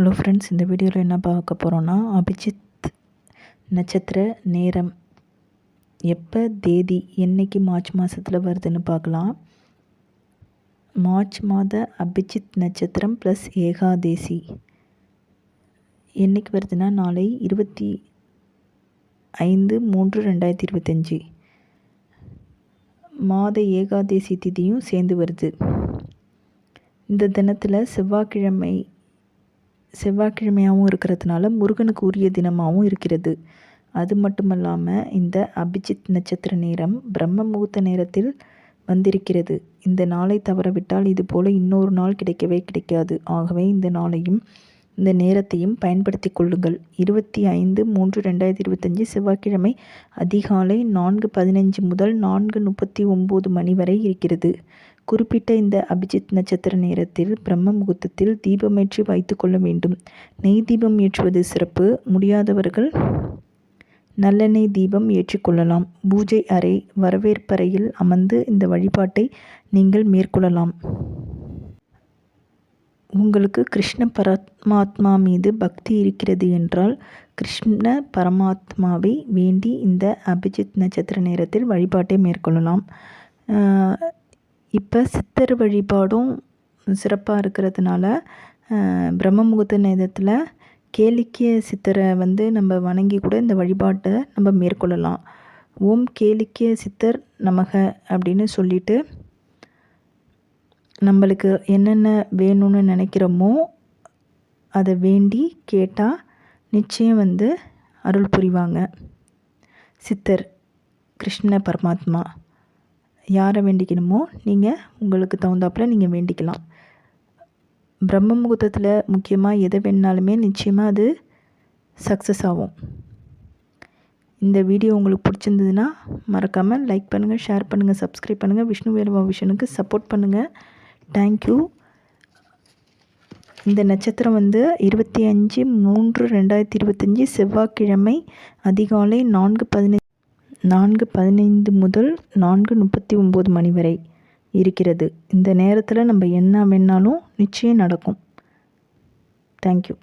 Hello friends இந்த வீடியோவில் என்ன பார்க்க போகிறோன்னா அபிஜித் நட்சத்திர நேரம் எப்போ தேதி என்னைக்கு மார்ச் மாதத்தில் வருதுன்னு பார்க்கலாம். மார்ச் மாத அபிஜித் நட்சத்திரம் ப்ளஸ் ஏகாதேசி. என்னைக்கு வருதுன்னா நாளை இருபத்தி ஐந்து மூன்று ரெண்டாயிரத்தி இருபத்தஞ்சி. மாத ஏகாதேசி திதியும் சேர்ந்து வருது. இந்த தினத்தில் செவ்வாய்க்கிழமை செவ்வாய்க்கிழமையாகவும் இருக்கிறதுனால முருகனுக்கு உரிய தினமாகவும் இருக்கிறது. அது மட்டுமல்லாமல் இந்த அபிஜித் நட்சத்திர நேரம் பிரம்ம முகூர்த்த நேரத்தில் வந்திருக்கிறது. இந்த நாளை தவறவிட்டால் இதுபோல் இன்னொரு நாள் கிடைக்கவே கிடைக்காது. ஆகவே இந்த நாளையும் இந்த நேரத்தையும் பயன்படுத்தி கொள்ளுங்கள். இருபத்தி ஐந்து மூன்று ரெண்டாயிரத்தி இருபத்தஞ்சி செவ்வாய்க்கிழமை அதிகாலை நான்கு பதினஞ்சு முதல் நான்கு முப்பத்தி ஒம்பது மணி வரை இருக்கிறது. குறிப்பிட்ட இந்த அபிஜித் நட்சத்திர நேரத்தில் பிரம்ம முகூர்த்தத்தில் தீபமேற்றி வைத்து கொள்ள வேண்டும். நெய் தீபம் ஏற்றுவது சிறப்பு. முடியாதவர்கள் நல்லெண்ணெய் தீபம் ஏற்றிக்கொள்ளலாம் பூஜை அறை வரவேற்பறையில் அமர்ந்து இந்த வழிபாட்டை நீங்கள் மேற்கொள்ளலாம். உங்களுக்கு கிருஷ்ண பரமாத்மா மீது பக்தி இருக்கிறது என்றால் கிருஷ்ண பரமாத்மாவை வேண்டி இந்த அபிஜித் நட்சத்திர நேரத்தில் வழிபாட்டை மேற்கொள்ளலாம். இப்போ சித்தர் வழிபாடும் சிறப்பாக இருக்கிறதுனால பிரம்ம முகூர்த்த நேரத்தில் கேளிக்கிய சித்தரை வந்து நம்ம வணங்கி கூட இந்த வழிபாட்டை நம்ம மேற்கொள்ளலாம். ஓம் கேளிக்கிய சித்தர் நமக அப்படின்னு சொல்லிட்டு நம்மளுக்கு என்னென்ன வேணும்னு நினைக்கிறோமோ அதை வேண்டி கேட்டால் நிச்சயம் வந்து அருள் புரிவாங்க. சித்தர் கிருஷ்ண பரமாத்மா. யாரை வேண்டிக்கணுமோ நீங்கள் உங்களுக்கு தகுந்தாப்பில் நீங்கள் வேண்டிக்கலாம். பிரம்ம முகூர்த்தத்தில் முக்கியமாக எதை வேணாலுமே நிச்சயமாக அது சக்ஸஸ் ஆகும். இந்த வீடியோ உங்களுக்கு பிடிச்சிருந்ததுன்னா மறக்காமல் லைக் பண்ணுங்கள் ஷேர் பண்ணுங்கள் சப்ஸ்கிரைப் பண்ணுங்கள் விஷ்ணு வேலுவா விஷனுக்கு சப்போர்ட் பண்ணுங்கள் தேங்க்யூ இந்த நட்சத்திரம் வந்து இருபத்தி அஞ்சு மூன்று ரெண்டாயிரத்தி இருபத்தஞ்சி செவ்வாய்க்கிழமை அதிகாலை நான்கு பதினஞ்சு நான்கு பதினைந்து முதல் நான்கு முப்பத்தி ஒம்பது மணி வரை இருக்கிறது. இந்த நேரத்தில் நம்ம என்ன வேணாலும் நிச்சயம் நடக்கும். தேங்க்யூ